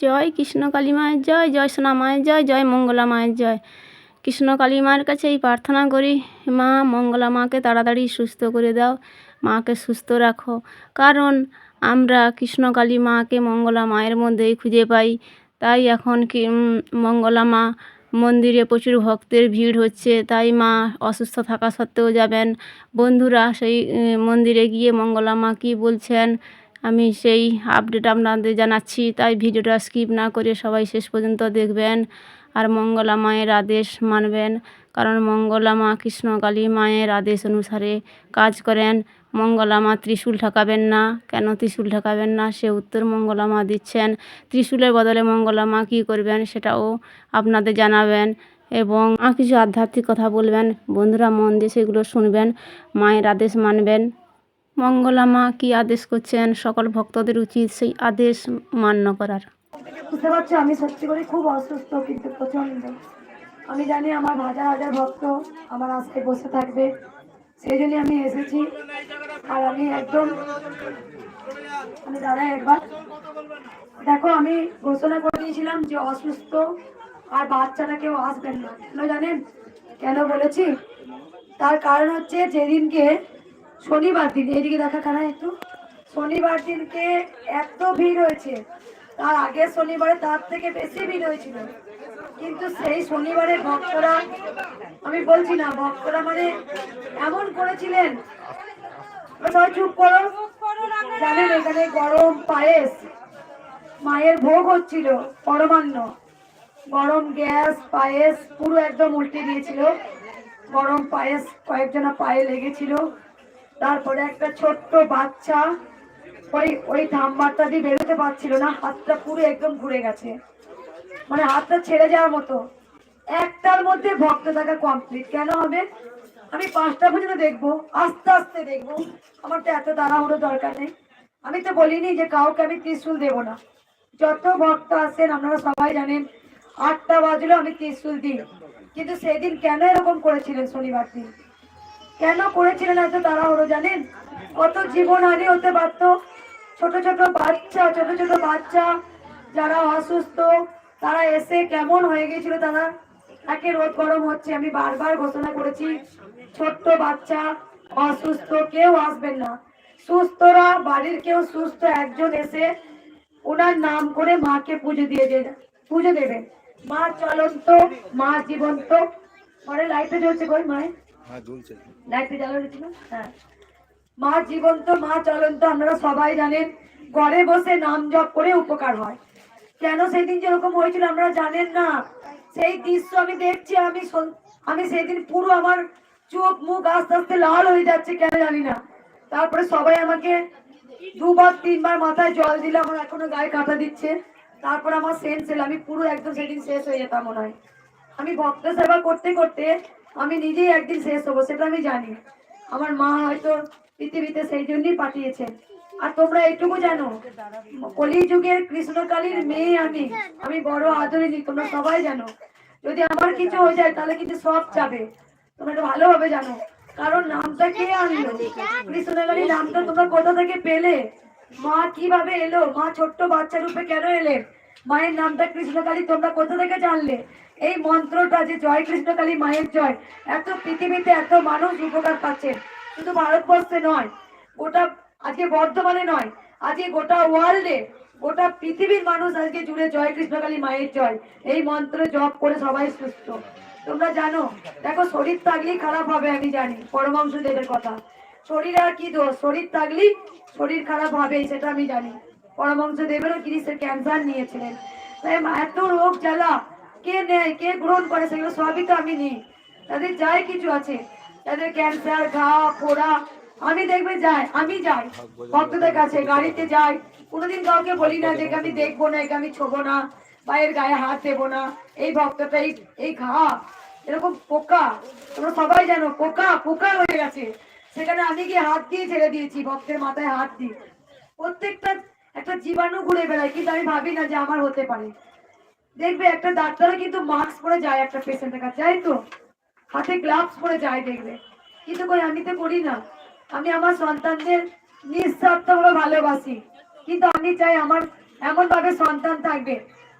জয় কৃষ্ণকালী মায়ের জয় জয় সোনা মায়ের জয় জয় মঙ্গলা মায়ের জয়। কৃষ্ণ কালী মায়ের কাছে এই প্রার্থনা করি, মা মঙ্গলা মাকে তাড়াতাড়ি সুস্থ করে দাও, মাকে সুস্থ রাখো। কারণ আমরা কৃষ্ণকালী মাকে মঙ্গলা মায়ের মধ্যেই খুঁজে পাই। তাই এখন কি মঙ্গলা মা মন্দিরে প্রচুর ভক্তের ভিড় হচ্ছে। তাই মা অসুস্থ থাকা সত্ত্বেও যাবেন। বন্ধুরা সেই মন্দিরে গিয়ে মঙ্গলা মা কী বলছেন আমি সেই আপডেট আপনাদের জানাচ্ছি, তাই ভিডিওটা স্কিপ না করে সবাই শেষ পর্যন্ত দেখবেন আর মঙ্গলা মায়ের আদেশ মানবেন। কারণ মঙ্গলা মা কৃষ্ণকালী মায়ের আদেশ অনুসারে কাজ করেন। মঙ্গলা মা ত্রিশূল ঠেকাবেন না। কেন ত্রিশূল ঠেকাবেন না? সে উত্তর মঙ্গলা মা দিচ্ছেন। ত্রিশূলের বদলে মঙ্গলা মা কী করবেন সেটাও আপনাদের জানাবেন এবং আর কিছু আধ্যাত্মিক কথা বলবেন। বন্ধুরা মন দিয়ে সেগুলো শুনবেন, মায়ের আদেশ মানবেন। মঙ্গলা মা কী আদেশ করছেন? সকল ভক্তদের উচিত সেই আদেশ মান্য করার। বুঝতে পারছ, আমি সত্যি করে খুব অসুস্থ কিন্তু প্রচণ্ড আমি জানি আমার হাজার হাজার ভক্ত আমার আজকে বসে থাকবে, সেই জন্য আমি এসেছি। আর আমি একদম, আমি দাঁড়াই একবার, দেখো, আমি ঘোষণা করে দিয়েছিলাম যে অসুস্থ আর বাচ্চারা কেউ আসবেন না। কেন জানেন? কেন বলেছি? তার কারণ হচ্ছে যেদিনকে শনিবার দিন এইদিকে দেখা কানা একটু? শনিবার দিনকে এত ভিড় হয়েছে। তার আগের শনিবারে তার থেকে বেশি ভিড় হয়েছিল। কিন্তু সেই শনিবারে ভক্তরা, আমি বলছি না, ভক্তরা মানে এমন করেছিলেন। সবাই চুপ করো। জানেন, এখানে গরম পায়েস, মায়ের ভোগ হচ্ছিল, পরমান্ন। গরম গ্যাস, পায়েস, পুরো একদম উল্টে দিয়েছিল। গরম পায়েস কয়েকজনা পায়ে লেগেছিল। তারপরে একটা ছোট্ট বাচ্চা, ওই ওই ধাম্বারটা দিয়ে বেরোতে পারছিল না, হাতটা পুরো একদম ঘুরে গেছে। মানে হাতটা ছেড়ে যাওয়ার মতো। একটার মধ্যে ভক্ত থাকা কমপ্লিট কেন হবে? আমি পাঁচটা পর্যন্ত দেখব, আস্তে আস্তে দেখব। আমার তো এত তাড়াহুড়ো দরকার নেই। আমি তো বলিনি যে কাউকে আমি ত্রিশুল দেবো না। যত ভক্ত আসেন আপনারা সবাই জানেন, আটটা বাজলো আমি ত্রিশুল দিই। কিন্তু সেদিন কেন এরকম করেছিলেন শনিবার দিন? কেন করেছিলেন এত তাড়াহুড়ো জানেন? কত জীবনহানি হতে পারত ছোট ছোট বাচ্চা, ছোট ছোট বাচ্চা, যারা অসুস্থ, তারা এসে কেমন হয়ে গেছিল তারা? একে রোদ গরম হচ্ছে, আমি বারবার ঘোষণা করেছি। ছোট্ট বাচ্চা, অসুস্থ, কেউ আসবেন না। সুস্থরা, বাড়ির কেউ সুস্থ, একজন এসে ওনার নাম করে মাকে পুজো দিয়ে পুজো দেবে। মা চলন্ত, মা জীবন্ত। ঘরে লাইটে জ্বলছে কই, মায়ের? হ্যাঁ হ্যাঁ। মা জীবন্ত, মা চলন্ত, আপনারা সবাই জানেন, ঘরে বসে নাম জপ করে উপকার হয়। কেন সেদিন যেরকম হয়েছিল আপনারা জানেন না? সেই দৃশ্য আমি দেখছি, আমি আমি সেদিন পুরো আমার চোখ, মুখ আস্তে আস্তে লাল হয়ে যাচ্ছে, কেন জানি না। তারপরে সবাই আমাকে দুবার, তিনবার মাথায় জল দিলে, আমার এখনও গায়ে কাটা দিচ্ছে। তারপর আমার সেন্স এলো আমি পুরো একদম সেদিন শেষ হয়ে যেতাম মনে হয়। আমি ভক্ত সেবা করতে করতে আমি নিজেই একদিন শেষ হব, সেটা আমি জানি। আমার মা হয়তো পৃথিবীতে সেই জন্যই পাঠিয়েছেন আর তোমরা এইটুকু জানো কলি যুগের কৃষ্ণকালীর মেয়ে আমি আমি বড় আদরিনী তোমরা সবাই জানো। যদি আমার কিছু হয়ে যায়, তাহলে কিন্তু সব যাবে। তোমরা এটা ভালোভাবে জানো। কারণ নামটা কে আনলো? কৃষ্ণকালী নামটা তোমরা কোথা থেকে পেলে? মা কীভাবে এলো? মা ছোট্ট বাচ্চা রূপে কেন এলেন? মায়ের নামটা কৃষ্ণকালী, তোমরা কোথা থেকে জানলে? এই মন্ত্রটা যে জয় কৃষ্ণকালী, মায়ের জয়, এত পৃথিবীতে এত মানুষ উপকার পাচ্ছে। শুধু ভারতবর্ষে নয়, গোটা আজকে বর্ধমানে নয়, আজকে গোটা ওয়ার্ল্ডে গোটা পৃথিবীর মানুষ আজকে জুড়ে জয় কৃষ্ণকালী, মায়ের জয়। এই মন্ত্র জপ করে সবাই সুস্থ। তোমরা জানো, দেখো, শরীর থাকলেই খারাপ হবে, আমি জানি পরমাংশ দেবের কথা। শরীর আর কি দোষ? শরীর থাকলেই শরীর খারাপ হবেই সেটা আমি জানি। পরমাংশ দেবেরও কিরিসের ক্যান্সার নিয়েছিলেন। তাই এত রোগ জ্বালা, কে নেয়, কে গ্রহণ করে, সেগুলো সবই তো আমি নিই। তাদের যাই কিছু আছে, তাদের ক্যান্সার, ঘা, ফোড়া, আমি দেখবে যাই, আমি যাই, ভক্তদের কাছে, গাড়িতে যাই। কোনোদিন কাউকে বলি না যে আমি দেখব না, একে আমি ছোবো না বা এর গায়ে হাত দেবো না। এই ভক্তটা, এই এই ঘা, এরকম পোকা, তোমরা সবাই জানো, পোকা পোকা হয়ে গেছে। সেখানে আমি গিয়ে হাত দিয়ে ছেড়ে দিয়েছি, ভক্তের মাথায় হাত দিয়ে। প্রত্যেকটা একটা জীবাণু ঘুরে বেড়ায়, কিন্তু আমি ভাবি না যে আমার হতে পারে। দেখবে একটা ডাক্তারও কিন্তু মাস্ক পরে যায় একটা পেশেন্টের কাছে যাই তো? হাতে গ্লাভস পরে যায় দেখবে। কিন্তু কই, আমি তো করি না। আমি আমার সন্তানদের নিঃস্বার্থভাবে ভালোবাসি। কিন্তু আমি চাই আমার এমন ভাবে সন্তান থাকবে।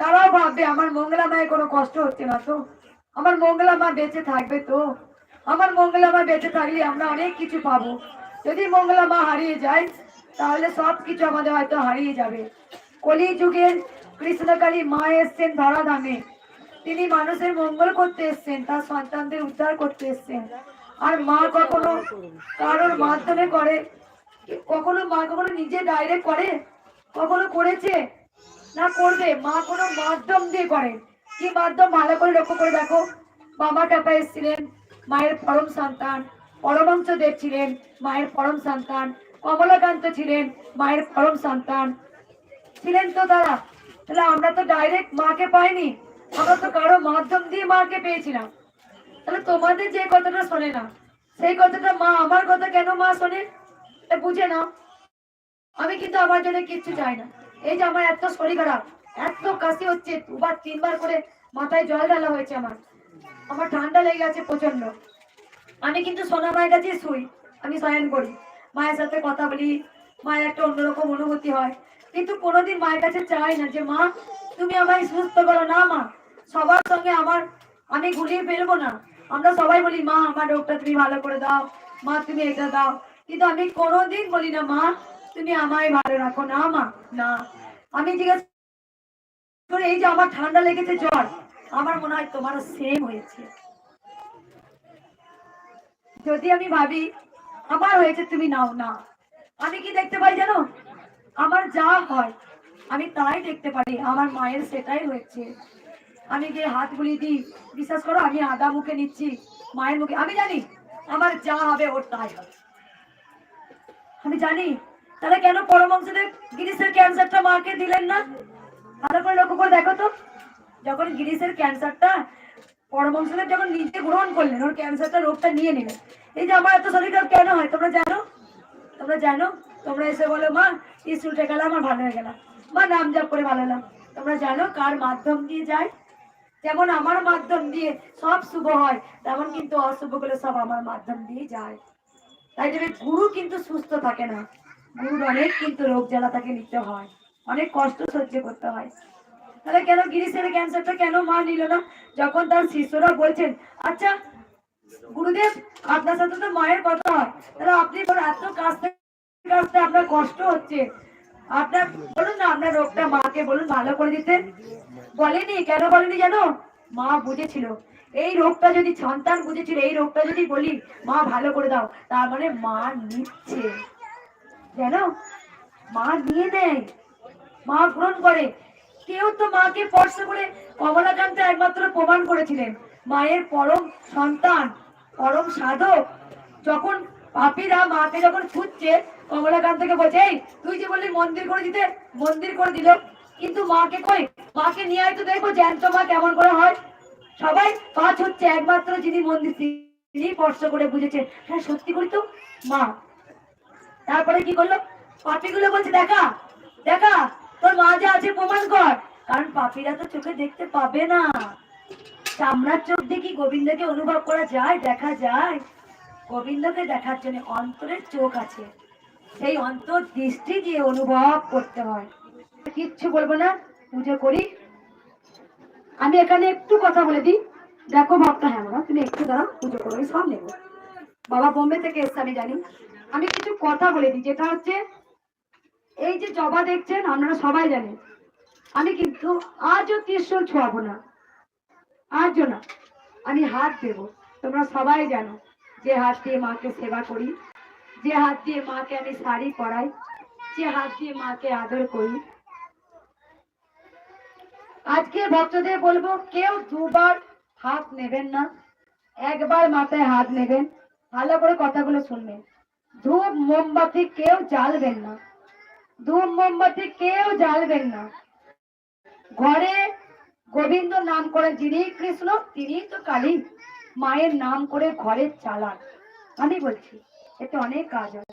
তারাও ভাববে আমার মঙ্গলা মায়ের কোনো কষ্ট হচ্ছে না তো। আমার মঙ্গলা মা বেঁচে থাকবে তো। আমার মঙ্গলা মা বেঁচে থাকলে আমরা অনেক কিছু পাবো। যদি মঙ্গলা মা হারিয়ে যায় তাহলে সব কিছু আমাদের হয়তো হারিয়ে যাবে। কলি যুগের কৃষ্ণকালী মা এসছেন ধরাধামে। তিনি মানুষের মঙ্গল করতে এসছেন, তার সন্তানদের উদ্ধার করতে এসছেন। আর মা কখনো কারোর মাধ্যমে করে, কখনো মা কখনো নিজে ডাইরেক্ট করে, কখনো করেছে না করবে, মা কোনো মাধ্যম দিয়ে করে কি মাধ্যম? ভালো করে লক্ষ্য করে দেখো। বাবা টাপা এসেছিলেন, মায়ের পরম সন্তান। পরমাংশ দেব ছিলেন, মায়ের পরম সন্তান। কমলাকান্ত ছিলেন মায়ের পরম সন্তান। ছিলেন তো তারা। তাহলে আমরা তো ডাইরেক্ট মাকে পাইনি। আমরা তো কারও মাধ্যম দিয়ে মাকে পেয়েছিলাম। তাহলে তোমাদের যে কথাটা শোনে না, সেই কথাটা মা আমার কথা কেন মা শোনে? বুঝে নাও। আমি কিন্তু আমার জন্য কিচ্ছু চাই না। এই যে আমার এত শরীর খারাপ, এত কাশি হচ্ছে, দুবার, তিনবার করে মাথায় জল ঢালা হয়েছে আমার। আমার ঠান্ডা লেগে গেছে প্রচণ্ড আমি কিন্তু সোনা মায়ের কাছে শুই। আমি শয়ন করি। মায়ের সাথে কথা বলি, মায়ের একটা অন্যরকম অনুভূতি হয়। কিন্তু কোনোদিন মায়ের কাছে চাই না যে, মা, তুমি আমায় সুস্থ করো। না, মা, সবার সঙ্গে আমার, আমি গুলিয়ে ফেলব না। আমরা সবাই বলি, মা, আমার রোগটা তুমি ভালো করে দাও। মা, তুমি এটা দাও। কিন্তু আমি কোনোদিন বলি না, মা, তুমি আমায় ভালো রাখো। না, মা, না। আমি জিজ্ঞেস করি, এই যে আমার ঠান্ডা লেগেছে, জ্বর, আমার মনে হয় তোমারও সেম হয়েছে। যদি আমি ভাবি আমার হয়েছে, তুমি নাও না আমি কি দেখতে পাই জানো? আমার যা হয়, আমি তাই দেখতে পারি। আমার মায়ের সেটাই হয়েছে। আমি গিয়ে হাত বুলিয়ে দিই, বিশ্বাস করো, আমি আদা মুখে নিচ্ছি, মায়ের মুখে। আমি জানি, আমার যা হবে, ওর তাই হবে। আমি জানি, তাহলে কেন পরমাংশদেব গিরিশের ক্যান্সারটা মাকে দিলেন না? ভালো করে লক্ষ্য করে দেখো তো। যখন গিরিশের ক্যান্সারটা পরমাংশদেব যখন নিজে গ্রহণ করলেন, ওর ক্যান্সারটা রোগটা নিয়ে নিলেন। এই যে আমার এত শরীর কেন হয়, তোমরা জানো? তোমরা জানো? তোমরা এসে বলো, মা টিস উঠে গেল, আমার ভালো হয়ে গেলাম মা, নাম করে ভালো হলাম। তোমরা জানো কার মাধ্যম দিয়ে যায়? যেমন আমার মাধ্যম দিয়ে সব শুভ হয়, তেমন কিন্তু অশুভগুলো সব আমার মাধ্যম দিয়ে যায়। তাই জন্য গুরু কিন্তু সুস্থ থাকে না। গুরুর অনেক কিন্তু রোগ জ্বালা তাকে নিতে হয়। অনেক কষ্ট সহ্য করতে হয়। তাহলে কেন গিরিশের ক্যান্সারটা কেন মা নিল না? যখন তার শিষ্যরা বলছেন আচ্ছা গুরুদেব, আপনার সাথে তো মায়ের কথা হয়। তাহলে আপনি এত কাছতে কাছতে আপনার কষ্ট হচ্ছে। আপনার, বলুন না, আপনার রোগটা মাকে বলুন, ভালো করে দিতে। বলেনি, কেন বলেনি জানো মা বুঝেছিল। এই রোগটা যদি সন্তান বুঝেছিল, এই রোগটা যদি বলি, মা, ভালো করে দাও। তার মানে মা নিচ্ছে। জানো? মা নিয়ে নেয়। মা গ্রহণ করে। কেউ তো মাকে স্পর্শ করে কমলাকান্ত একমাত্র প্রমাণ করেছিলেন। মায়ের পরম সন্তান, পরম সাধক। যখন পাপীরা মাকে যখন খুঁজছে কমলাকান্তকে বলছে, এই, তুই যে বললি মন্দির করে দিতে, মন্দির করে দিল, কিন্তু মাকে কই? মাকে নিয়ে দেখব জ্যান্ত মা কেমন করে হয়। সবাই পাঁচ হচ্ছে, একমাত্র যিনি মন্দির, তিনি স্পর্শ করে বুঝেছে হ্যাঁ সত্যি করি তো? মা। তারপরে কি করল? পাপিগুলো বলছে, দেখা দেখা তোর মা যে আছে প্রমাণ কর। কারণ পাপিরা তো চোখে দেখতে পাবে না। চামড়ার চোখ দিয়ে কি গোবিন্দকে অনুভব করা যায়, দেখা যায়। গোবিন্দকে দেখার জন্য অন্তরের চোখ আছে। সেই অন্তর দৃষ্টি দিয়ে অনুভব করতে হয়। কিচ্ছু বলব না, পুজো করি। আমি এখানে একটু কথা বলে দিই। দেখো ভাবটা হ্যাঁ বাবা, তুমি একটু দাঁড়াও, পুজো করো সব নেব। বাবা বোম্বে থেকে এসছে, আমি জানি। আমি কিছু কথা বলে দিই, যেটা হচ্ছে এই যে জবা দেখছেন, আপনারা সবাই জানেন। আমি কিন্তু আজও ত্রিশূল ছোঁয়াবো না। আজও না। আমি হাত দেব। তোমরা সবাই জানো, যে হাত দিয়ে মাকে সেবা করি, যে হাত দিয়ে মাকে আমি শাড়ি পরাই, যে হাত দিয়ে মাকে আদর করি। আজকে ভক্তদের বলব, কেউ দুবার হাত নেবেন না। একবার মাথায় হাত নেবেন। ভালো করে কথাগুলো শুনবেন। ধূপ, মোমবাতি কেউ জ্বালবেন না। ধূপ মোমবাতি কেউ জ্বালবেন না। ঘরে গোবিন্দ নাম করে যিনি কৃষ্ণ, তিনি তো কালী। মায়ের নাম করে ঘরে চালান। আমি বলছি, এতে অনেক কাজ হয়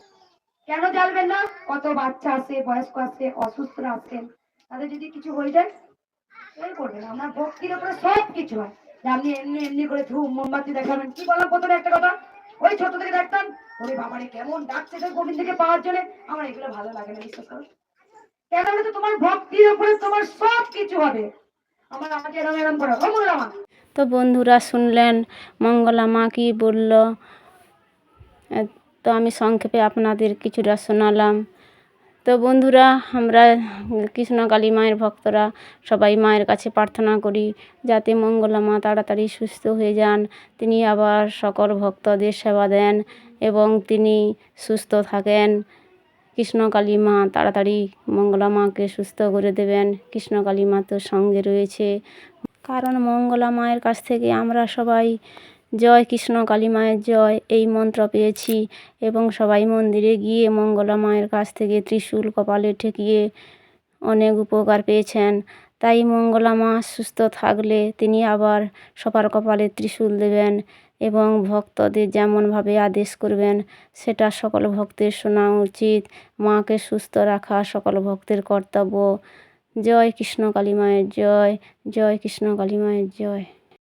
কেন জ্বালবেন না? কত বাচ্চা আসে বয়স্ক আসে অসুস্থরা আসেন তাদের যদি কিছু হয়ে যায় এই করবেন। আমার ভক্তির উপরে সব কিছু হয় আপনি এমনি এমনি করে ধূপ মোমবাতি দেখাবেন, কি বললাম প্রথমে একটা কথা? ওই ছোট থেকে দেখতাম ওরে বাবারে, কেমন ডাকছে সেই কঠিন থেকে পাওয়ার জন্য? আমার এগুলো ভালো লাগে না, বিশ্বাস করো। কেন বলে তো, তোমার ভক্তির উপরে তোমার সব কিছু হবে। আমার আমাকে এরম এরম করো। মঙ্গলা মা। তো বন্ধুরা শুনলেন, মঙ্গলা মা কি বলল? তো আমি সংক্ষেপে আপনাদের কিছুটা শোনালাম। তো বন্ধুরা, আমরা কৃষ্ণকালী মায়ের ভক্তরা সবাই মায়ের কাছে প্রার্থনা করি, যাতে মঙ্গলা মা তাড়াতাড়ি সুস্থ হয়ে যান। তিনি আবার সকল ভক্তদের সেবা দেন এবং তিনি সুস্থ থাকেন। কৃষ্ণকালী মা তাড়াতাড়ি মঙ্গলা মাকে সুস্থ করে দেবেন। কৃষ্ণকালী মা তো সঙ্গে রয়েছে। কারণ মঙ্গলা মায়ের কাছ থেকে আমরা সবাই জয় কৃষ্ণ কালী মায়ের জয়, এই মন্ত্র পেয়েছি। এবং সবাই মন্দিরে গিয়ে মঙ্গলা মায়ের কাছ থেকে ত্রিশূল কপালে ঠেকিয়ে অনেক উপকার পেয়েছেন। তাই মঙ্গলা মা সুস্থ থাকলে তিনি আবার সবার কপালে ত্রিশূল দেবেন এবং ভক্তদের যেমনভাবে আদেশ করবেন, সেটা সকল ভক্তের শোনা উচিত। মাকে সুস্থ রাখা সকল ভক্তের কর্তব্য। জয় কৃষ্ণ কালী মায়ের জয় জয় কৃষ্ণ কালী মায়ের জয়।